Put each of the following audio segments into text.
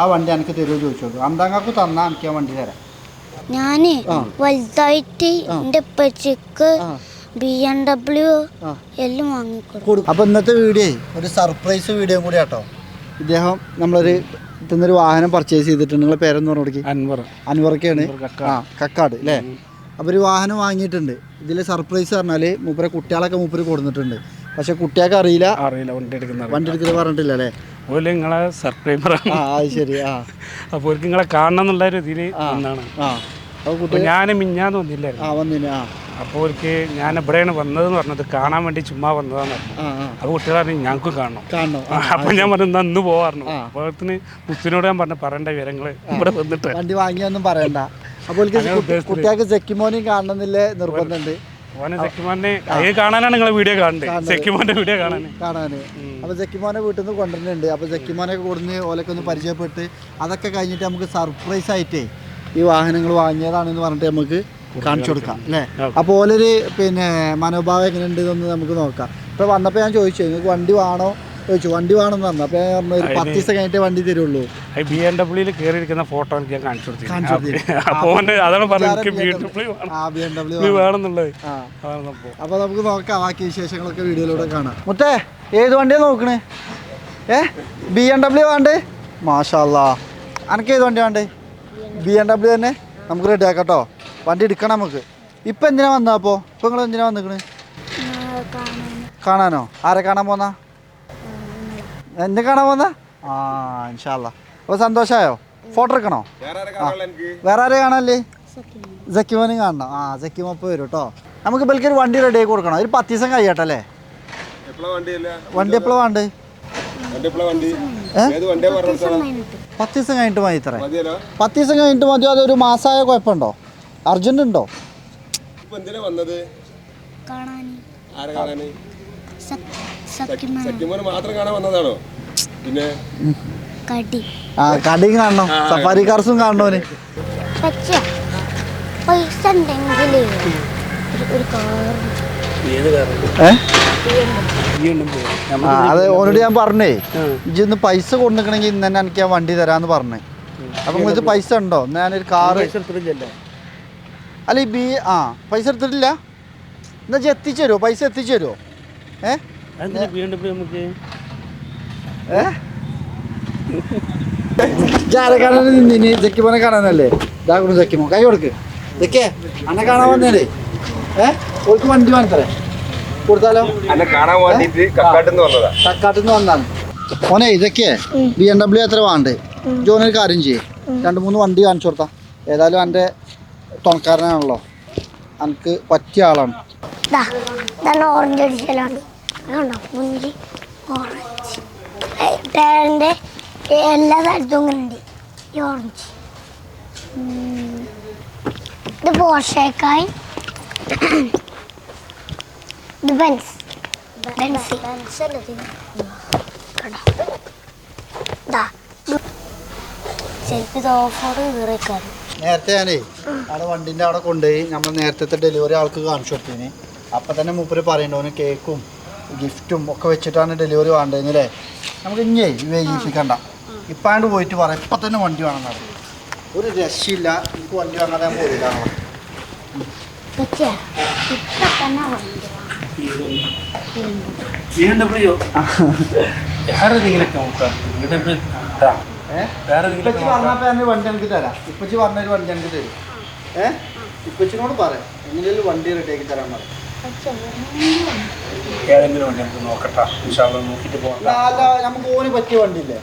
ആ വണ്ടി എനിക്ക് തരുമോ ചോദിച്ചോളൂ അന്താങ്ങാക്ക് തന്നാ എനിക്ക് ആ വണ്ടി തരാം. ഞാൻ. വലുതായിട്ട് എന്റെ പച്ചക്ക്. ബി എം ഡബ്ല്യു എല്ലാം വാങ്ങിക്കൊടുക്കും. അപ്പൊ ഇന്നത്തെ വീഡിയോ ഒരു സർപ്രൈസ് വീഡിയോ കൂടി കേട്ടോ ഇദ്ദേഹം നമ്മളൊരു ഇന്നൊരു വാഹനം പർച്ചേസ് ചെയ്തിട്ടുണ്ട്. നിങ്ങളെ പേരെന്ന് പറഞ്ഞു അൻവർ. അൻവർക്കാണ്. ആ കക്കാട് അല്ലേ അപ്പോൾ ഒരു വാഹനം വാങ്ങിയിട്ടുണ്ട്. ഇതിൽ സർപ്രൈസ് പറഞ്ഞാൽ മൂപ്പരെ കുട്ടികളൊക്കെ മൂപ്പര് കൊടുത്തിട്ടുണ്ട് പക്ഷെ കുട്ടിയാക്ക അറിയില്ല. അറിയില്ല വണ്ടി എടുക്കുന്ന വണ്ടി എടുക്കുന്നത് പറഞ്ഞിട്ടില്ല അല്ലേ? ഓൽ നിങ്ങളെ സബ്സ്ക്രൈബറാണ് ആ അത് ശരി ആ. അപ്പോൾ നിങ്ങളെ കാണണം എന്നുള്ള ഒരു ഇതിൽ ഒന്നാണ് ആ. അപ്പോൾ കുട്ടി അപ്പോൾ ഞാൻ മിഞ്ഞാന്ന് വന്നില്ലായിരുന്നു. ആ വന്നിന് ആ. അപ്പോൾ ഓർക്ക് ഞാൻ എവിടെയാണ് വന്നതെന്ന് പറഞ്ഞത് കാണാൻ വേണ്ടി ചുമ്മാ വന്നതാന്ന് പറഞ്ഞു. ആ ആ. അപ്പോൾ കുട്ടികൾ പറഞ്ഞു ഞങ്ങൾക്ക് കാണണം. കാണണം. ആ, അപ്പോൾ ഞാൻ പറഞ്ഞു "എന്നാ ഇന്ന് പോവാറുണ്ട് ആ. അപ്പോഴത്തിന് ഞാൻ പറഞ്ഞു പറയേണ്ട വിവരങ്ങൾ ഇവിടെ വന്നിട്ട്. വണ്ടി വാങ്ങിയൊന്നും പറയണ്ട. അപ്പോൾ. കുട്ടികൾക്ക് ജക്കിമോനെയും കാണണമെന്നില്ലേ നിർബന്ധമുണ്ട്. സെക്കിമാനെ അത് കാണാനാണ് നിങ്ങളെ വീഡിയോ കാണുന്നത്. സെക്കിമാന്റെ വീഡിയോ കാണാൻ കാണാന്. അപ്പോൾ ജക്കിമോനെ വീട്ടിൽ നിന്ന് കൊണ്ടുവരുന്നുണ്ട്. അപ്പൊ ജക്കിമോനെ കൊടുന്ന് ഓലൊക്കെ ഒന്ന് പരിചയപ്പെട്ട് അതൊക്കെ കഴിഞ്ഞിട്ട് നമുക്ക് സർപ്രൈസ് ആയിട്ടേ ഈ വാഹനങ്ങൾ വാങ്ങിയതാണെന്ന് പറഞ്ഞിട്ട് നമുക്ക് കാണിച്ചു കൊടുക്കാം അല്ലേ? അപ്പോൾ ഓലൊരു പിന്നെ മനോഭാവം എങ്ങനെയുണ്ട് എന്നൊന്ന് നമുക്ക് നോക്കാം. ഇപ്പോൾ വന്നപ്പോൾ ഞാൻ ചോദിച്ചു നിങ്ങൾക്ക് വണ്ടി വേണോ? ചോദിച്ചു വണ്ടി വേണമെന്ന് പറഞ്ഞു. അപ്പോൾ ഞാൻ പറഞ്ഞു ഒരു പത്ത് ദിവസം കഴിഞ്ഞിട്ട് വണ്ടി തരുള്ളൂ. ബി എം ഡബ്ല്യൂയിൽ കയറിയിരിക്കുന്ന ഫോട്ടോ എനിക്ക് ഞാൻ കാണിച്ചു കാണിച്ചു കൊടുത്തു അപ്പോൾ അതാണ് പറഞ്ഞത് എനിക്ക് ബി എം ഡബ്ല്യൂ ആ ബി എം ഡബ്ല്യൂ വേണമെന്നുള്ളത്. അതാണ് സംഭവം അപ്പോൾ നമുക്ക് നോക്കാം ബാക്കി വിശേഷങ്ങളൊക്കെ വീഡിയോയിലൂടെ കാണാം. മുത്തേ ഏത് വണ്ടിയാണ് നോക്കണേ? ഏ? ബി എം ഡബ്ല്യു വേണ്ടേ? മാഷാല്ല. അനക്ക് ഏത് വണ്ടി വേണ്ടേ? ബി എം ഡബ്ല്യു തന്നെ. നമുക്ക് റെഡി ആക്കാം കേട്ടോ വണ്ടി എടുക്കണം നമുക്ക്. ഇപ്പൊ എന്തിനാ വന്നാ അപ്പോൾ ഇപ്പം നിങ്ങൾ എന്തിനാ വന്നിക്കണേ? കാണാനോ? ആരെ കാണാൻ പോന്നാ? എന്നെ കാണാൻ വന്ന? ആ ഇൻഷാല്ല അപ്പോൾ സന്തോഷമായോ ഫോട്ടോ എടുക്കണോ? ആ. വേറെ ആരെ കാണാല്ലേ ജക്കിമോനും കാണണം. ആ ജക്കിമോ ഇപ്പോൾ വരും കേട്ടോ നമുക്ക് ബൽക്ക് ഒരു വണ്ടി റെഡി ആക്കി കൊടുക്കണം. ഒരു പത്ത് ദിവസം കഴിയട്ടല്ലേ വണ്ടി എപ്പോഴാണ് വേണ്ടത് ഏ? പത്ത് ദിവസം കഴിഞ്ഞിട്ട്. മതി ഇത്ര. പത്ത് ദിവസം കഴിഞ്ഞിട്ട് മതിയോ? അതൊരു മാസമായ കുഴപ്പമുണ്ടോ? അർജന്റ് ഉണ്ടോ വന്നത്? കാണാന് മാത്രം കാണാൻ വന്നതാണോ? പിന്നെ? കടി. ആ കടയും കാണണം. സഫാരി കാർസും കാണണോന് പച്ച പൈസ ഉണ്ടെങ്കിൽ ഒരു ആ അത് ഓനോട് ഞാൻ പറഞ്ഞേ ഇജ് ഇന്ന് പൈസ കൊണ്ടുനിൽക്കണമെങ്കിൽ ഇന്ന് തന്നെ എനിക്ക് ഞാൻ വണ്ടി തരാന്ന് പറഞ്ഞേ. അപ്പൊ നിങ്ങൾക്ക് പൈസ? ഉണ്ടോ? ഞാനൊരു കാറ് അല്ല ഈ ബി ആ പൈസ എടുത്തിട്ടില്ല? എന്നാ എത്തിച്ചു തരുമോ പൈസ എത്തിച്ചു തരുമോ ജാരെ കാണാൻ നിന്നിനി ജക്കിമോനെ കാണാനല്ലേ? ഇതാക്കണം ജക്കിമോ കൈ കൊടുക്ക്. ജക്കേ അന്നെ കാണാൻ വന്നേലേ ഏ? ഓൾക്ക് വണ്ടി വാങ്ങിത്തരേ. കൊടുത്താലോ? എന്നെ കാണാൻ വേണ്ടിട്ട് കക്കാട്ടിന്ന് വന്നതാ. കക്കാട്ടിൽ വന്നാണ്. ഓനെ ഇതൊക്കെ ബി എം ഡബ്ല്യു എത്ര വേണ്ടേ? ജോനൊരു കാര്യം ചെയ്യേ. രണ്ട് മൂന്ന് വണ്ടി കാണിച്ചു കൊടുത്താ. ഏതായാലും എന്റെ തുണക്കാരനാണല്ലോ. എനിക്ക് പറ്റിയ ആളാണ്. ഓറഞ്ച് അടിച്ചാലാണ് അതുകൊണ്ടോ മുന്നിൽ ഓറഞ്ച് ടയറിന്റെ എല്ലാ സ്ഥലത്തും ഉണ്ട് ഈ ഓറഞ്ച്. ഇത് പോഷേക്കായി. ഇത് ബെൻസ്. ബെൻസ്. നേരത്തെ ഞാനേ അവിടെ വണ്ടിന്റെ അവിടെ കൊണ്ടുപോയി നമ്മൾ നേരത്തെ ഡെലിവറി ആൾക്ക് കാണിച്ചു കൊടുത്തിന്. അപ്പം തന്നെ മൂപ്പര് പറയണ്ടോന് കേക്കും ഗിഫ്റ്റും ഒക്കെ വെച്ചിട്ടാണ് ഡെലിവറി വേണ്ടതെന്നല്ലേ നമുക്ക് ഇങ്ങേ ഇഞ്ഞേ വൈകിപ്പിക്കണ്ട. ഇപ്പാണ്ട് പോയിട്ട് പറയാം ഇപ്പം തന്നെ വണ്ടി വേണം പറഞ്ഞു. ഒരു രക്ഷയില്ല എനിക്ക് വണ്ടി വാങ്ങാതെ ഞാൻ പോയില്ല ഇപ്പച്ചി പറഞ്ഞപ്പോൾ ഞാൻ വണ്ടി എനിക്ക് തരാം. ഇപ്പച്ചി പറഞ്ഞൊരു വണ്ടി എനിക്ക് തരും. ഏ? ഇപ്പച്ചിനോട് പറയാം എങ്ങനെയാലും വണ്ടി റെഡിയാക്കി തരാൻ പറയും ഏതെങ്കിലും വണ്ടി നമുക്ക് നോക്കട്ടെ. പോകാം ഓന് പറ്റിയ വണ്ടിയില്ലേ?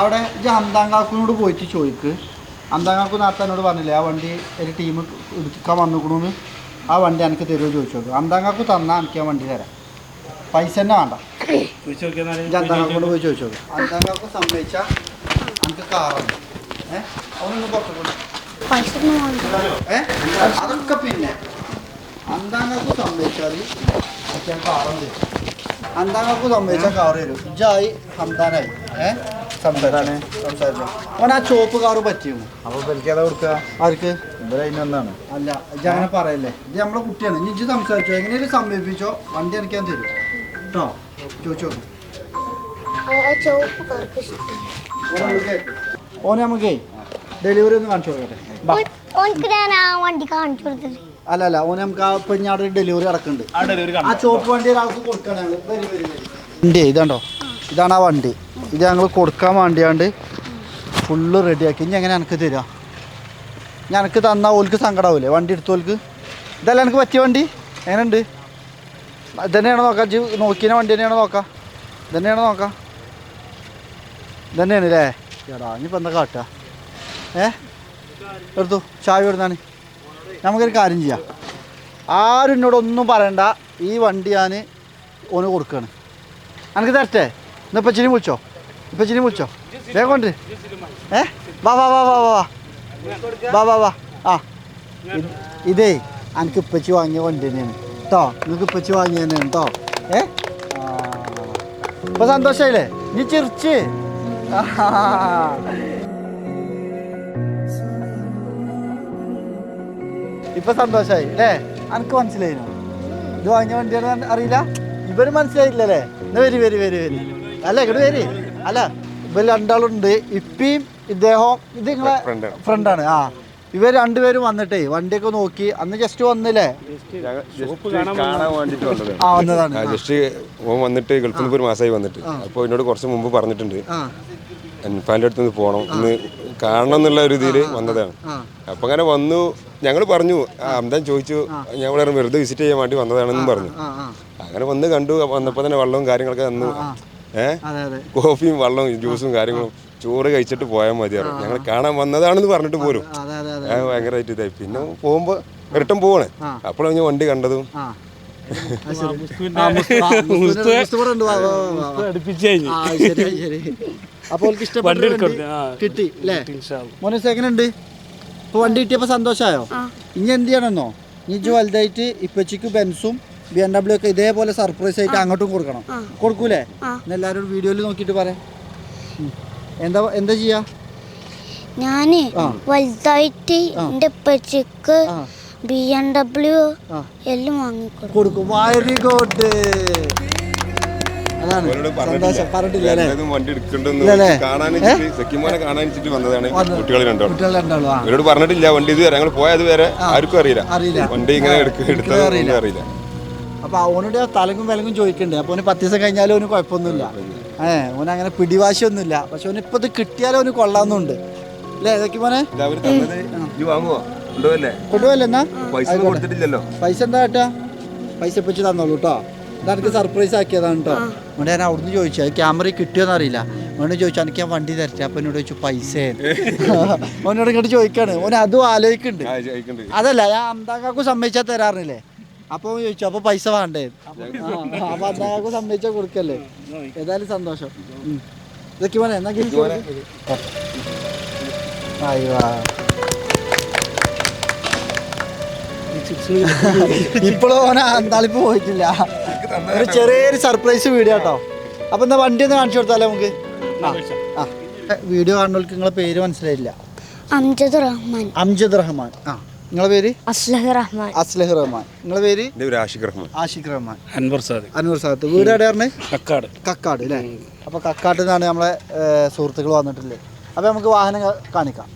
അവിടെ അന്താങ്കാക്കിനോട് പോയിട്ട് ചോദിക്ക്. അന്താങ്കാക്കു നാത്താനോട് പറഞ്ഞില്ലേ ആ വണ്ടി ഒരു ടീം എടുക്കാൻ വന്നിക്കണമെന്ന് ആ വണ്ടി എനിക്ക് തരുമോ ചോദിച്ചു നോക്കും. അന്താങ്കാക്കു തന്നാൽ എനിക്ക് ആ വണ്ടി തരാം. പൈസ തന്നെ വേണ്ട. അന്താങ്കാക്കോട് പോയി ചോദിച്ചു നോക്കും. അന്താങ്കാക്കു സമ്മതിച്ചാൽ എനിക്ക് കാറുണ്ട് ഏഹ് അവനൊന്ന് പുറത്തു അതൊക്കെ പിന്നെ അന്താങ്ങൾക്ക് സമ്മതിച്ചാൽ ഞാൻ കാറും തരും. അന്താങ്ങൾക്ക് സമ്മതിച്ചാൽ കാറ് തരും. ഇജായി ഹംദാനായി. ഏ? സംസാരാണ് സംസാരിച്ചു? അവൻ ആ ചോപ്പ് കാറ് പറ്റിയിരുന്നു. അപ്പോൾ ബലിക്കാതെ കൊടുക്കുക ആർക്ക്? അല്ല ഇജ അങ്ങനെ പറയല്ലേ. ഇത് നമ്മളെ കുട്ടിയാണ്. ഇനി ഇജ്ജ് സംസാരിച്ചോ? എങ്ങനെയും സമീപിച്ചോ വണ്ടി എനിക്ക് ഞാൻ തരും. കേട്ടോ ചോദിച്ചോ? ഓനെ നമുക്ക് ഡെലിവറി ഒന്ന് കാണിച്ചു കൊടുക്കട്ടെ. വണ്ടി കാണിച്ചു കൊടുത്തത്. അല്ല അല്ല ഓനെ നമുക്ക് ആ ഇപ്പം ഞാൻ അവിടെ ഡെലിവറി ഇറക്കുന്നുണ്ട് ആ ചോപ്പ് വണ്ടി ഒരാൾക്ക് കൊടുക്കണം വണ്ടി ഇതാണ്ടോ ഇതാണ് ആ വണ്ടി. ഇത് ഞങ്ങൾ കൊടുക്കാൻ വേണ്ടിയാണ്ട് ഫുള്ള് റെഡിയാക്കി ഇനി എങ്ങനെ എനിക്ക് തരാ? ഞാൻ എനിക്ക് തന്നാൽ ഓൽക്ക് സങ്കടാവൂലേ? വണ്ടി എടുത്തോൽക്ക് ഇതല്ല എനിക്ക് പറ്റിയ വണ്ടി? എങ്ങനെയുണ്ട്? ഇതന്നെയാണ് നോക്കാം? ജി നോക്കിയ വണ്ടി തന്നെയാണ് നോക്കാം? ഇതന്നെയാണ് നോക്കാം? തന്നെയാണ് അല്ലേ ചേടാ ഇനിയിപ്പോൾ എന്താ കാട്ടുക ഏ? എടുത്തു ചായ ഇടുന്നാണ് നമുക്കൊരു കാര്യം ചെയ്യാം. ആരും എന്നോട് ഒന്നും പറയണ്ട. ഈ വണ്ടി ഞാൻ ഓന് കൊടുക്കുകയാണ് എനിക്ക് തരട്ടെ? ഇന്ന് ചിരി വിളിച്ചോ? ഇപ്പം ചിരി വിളിച്ചോ? വേഗം കൊണ്ട്. ഏ? വാ വാ വാ വാ വാ. വാ വാ വാ. വാ ആ. ഇതേ എനിക്ക് ഇപ്പച്ചി വാങ്ങിയ വണ്ടി തന്നെയാണ്. കേട്ടോ നിങ്ങൾക്ക് ഇപ്പച്ചി വാങ്ങിയ തന്നെയാണ് കേട്ടോ ഏ? ഇപ്പം സന്തോഷമായില്ലേ നീ ചിരിച്ച്. ആ ഇപ്പൊ സന്തോഷായി അല്ലേ? അനക്ക് മനസ്സിലായിനോ? ഇത് വാങ്ങിയ വണ്ടിയാണ് അറിയില്ല. ഇവർ മനസ്സിലായില്ലല്ലേ എന്നാ വരി വരി വരി വരി. അല്ല ഇങ്ങോട്ട് വരി. അല്ല ഇവർ രണ്ടാളുണ്ട്. ഇപ്പിയും ഇദ്ദേഹവും ഇത് നിങ്ങളെ. ഫ്രണ്ടാണ് ആ ഇവർ രണ്ടുപേരും വന്നിട്ടേ വണ്ടിയൊക്കെ നോക്കി. അന്ന് ജസ്റ്റ് വന്നില്ലേ? ആ വന്നതാണ്. ജസ്റ്റ് ഓൻ വന്നിട്ട് ഗൾഫിൽ നിന്ന് ഒരു മാസമായി വന്നിട്ട്. അപ്പോൾ എന്നോട് കുറച്ച് മുമ്പ് പറഞ്ഞിട്ടുണ്ട്. ആ. അൻഫാന്റെ അടുത്ത് നിന്ന് പോകണം ഒന്ന് കാണണം എന്നുള്ള ഒരു ഇതിൽ വന്നതാണ്. അപ്പൊ അങ്ങനെ വന്നു. ഞങ്ങൾ പറഞ്ഞു അമ്പൻ ചോദിച്ചു ഞങ്ങൾ വെറുതെ വിസിറ്റ് ചെയ്യാൻ വേണ്ടി വന്നതാണെന്നും പറഞ്ഞു. അങ്ങനെ വന്ന് കണ്ടു വന്നപ്പോൾ തന്നെ വെള്ളവും കാര്യങ്ങളൊക്കെ തന്നു. ഏഹ് കോഫിയും വെള്ളവും ജ്യൂസും കാര്യങ്ങളും ചോറ് കഴിച്ചിട്ട് പോയാൽ മതിയാവും ഞങ്ങൾ കാണാൻ വന്നതാണെന്ന് പറഞ്ഞിട്ട് പോരും. ഭയങ്കരമായിട്ട് ഇതായി. പിന്നെ പോകുമ്പോ റിട്ടൺ പോവാണ്. അപ്പോഴാണ് ഞാൻ വണ്ടി കണ്ടതും. അപ്പോൾ കിട്ടി മോനെ ഉണ്ട്. ഇപ്പൊ വണ്ടി കിട്ടിയപ്പോ സന്തോഷമായോ ഇനി എന്ത് ചെയ്യണമെന്നോ? ഇനി ഇജ്ജ് വലുതായിട്ട് ഇപ്പച്ചിക്ക് ബെൻസും ബി എം ഡബ്ല്യു ഒക്കെ ഇതേപോലെ സർപ്രൈസ് ആയിട്ട് അങ്ങോട്ടും കൊടുക്കണം. കൊടുക്കൂലേ? ഇന്ന് എല്ലാവരും വീഡിയോയിൽ നോക്കിയിട്ട് പറയാം. എന്താ എന്താ ചെയ്യാ? ഞാൻ. വലുതായിട്ട് എന്റെ ബി എം ഡബ്ല്യു എല്ലാം വാങ്ങിക്കൊടുക്കും. കൊടുക്കും. വെരി ഗുഡ് സന്തോഷം പറഞ്ഞിട്ടില്ല അല്ലേ? കുട്ടികൾ രണ്ടാളും ആ. ഇവരോട് പറഞ്ഞിട്ടില്ല വണ്ടി ഇത് വരെ. ഞങ്ങൾ പോയത് വരെ ആർക്കും അറിയില്ല. അറിയില്ല. വണ്ടി ഇങ്ങനെ എടുക്ക- എടുത്തത് അറിയില്ല. ഒന്നും അറിയില്ല. അപ്പൊ അവനോട് ആ തലങ്ങും വിലങ്ങും ചോദിക്കണ്ടേ. അപ്പൊ ഓന് പത്ത് ദിവസം കഴിഞ്ഞാലും അവന് കുഴപ്പമൊന്നുമില്ല. ഏ ഓന് അങ്ങനെ പിടിവാശിയൊന്നുമില്ല. പക്ഷെ ഓന് ഇപ്പൊ ഇത് കിട്ടിയാലും അവന് കൊള്ളാമെന്നുണ്ട് അല്ലേ ഇതൊക്കെ മോനെ? ഇത് അവർ തന്നത് ഇത് വാങ്ങുവോ? ഉണ്ടോല്ലേ കൊണ്ടുപോയല്ലേ എന്നാ? പൈസ ഒന്നും കൊടുത്തിട്ടില്ലല്ലോ. പൈസ എന്താ കേട്ടാ പൈസ ഇപ്പിച്ച് തന്നോളൂ കേട്ടോ ഇതെനിക്ക് സർപ്രൈസ് ആക്കിയതാണ് കേട്ടോ അതുകൊണ്ട് ഞാൻ അവിടുന്ന് ചോദിച്ചു അത് ക്യാമറ കിട്ടിയോന്ന് അറിയില്ല. അവനോട് ചോദിച്ചു എനിക്ക് ഞാൻ വണ്ടി തരട്ടെ? അപ്പൊ എന്നോട് ചോദിച്ചു പൈസ. അവനോട് ഇങ്ങോട്ട് ചോദിക്കാണ് ഓൻ അതും ആലോചിക്കുന്നുണ്ട്. അതല്ല ഞാൻ അന്താക്കാക്കും സമ്മതിച്ചാൽ തരാറില്ലേ? അപ്പൊ ചോദിച്ചു അപ്പൊ പൈസ വേണ്ടേ? അപ്പൊ അന്താക്കാക്കും സമ്മതിച്ചാൽ കൊടുക്കല്ലേ? ഏതായാലും സന്തോഷം. ഇതൊക്കെ മോനെ എന്നാ അയ്യോ ഇപ്പോഴും ഓന അന്താളിപ്പ് പോയിട്ടില്ല. ഒരു ചെറിയൊരു സർപ്രൈസ് വീഡിയോ കേട്ടോ അപ്പൊ എന്നാ വണ്ടി ഒന്ന് കാണിച്ചു കൊടുത്താലോ നമുക്ക്? ആ വീഡിയോ കാണുന്നവർക്ക് നിങ്ങളെ പേര് മനസ്സിലായില്ല? അംജദ് റഹ്മാൻ. അംജദ് റഹ്മാൻ. ആ നിങ്ങളെ പേര്? അസ്ലഹ് റഹ്മാൻ. അസ്ലഹ് റഹ്മാൻ. നിങ്ങളെ പേര്? ആഷിഖ് റഹ്മാൻ. ആഷിഖ് റഹ്മാൻ. അൻവർ സാദിഖ്. അൻവർ സാദത്ത് വീട് എവിടെയാണ് കക്കാട്. കക്കാട് അല്ലേ അപ്പോൾ കക്കാട്ടിൽ നിന്നാണ് നമ്മളെ സുഹൃത്തുക്കൾ വന്നിട്ടില്ലേ അപ്പോൾ നമുക്ക് വാഹനം കാണിക്കാം.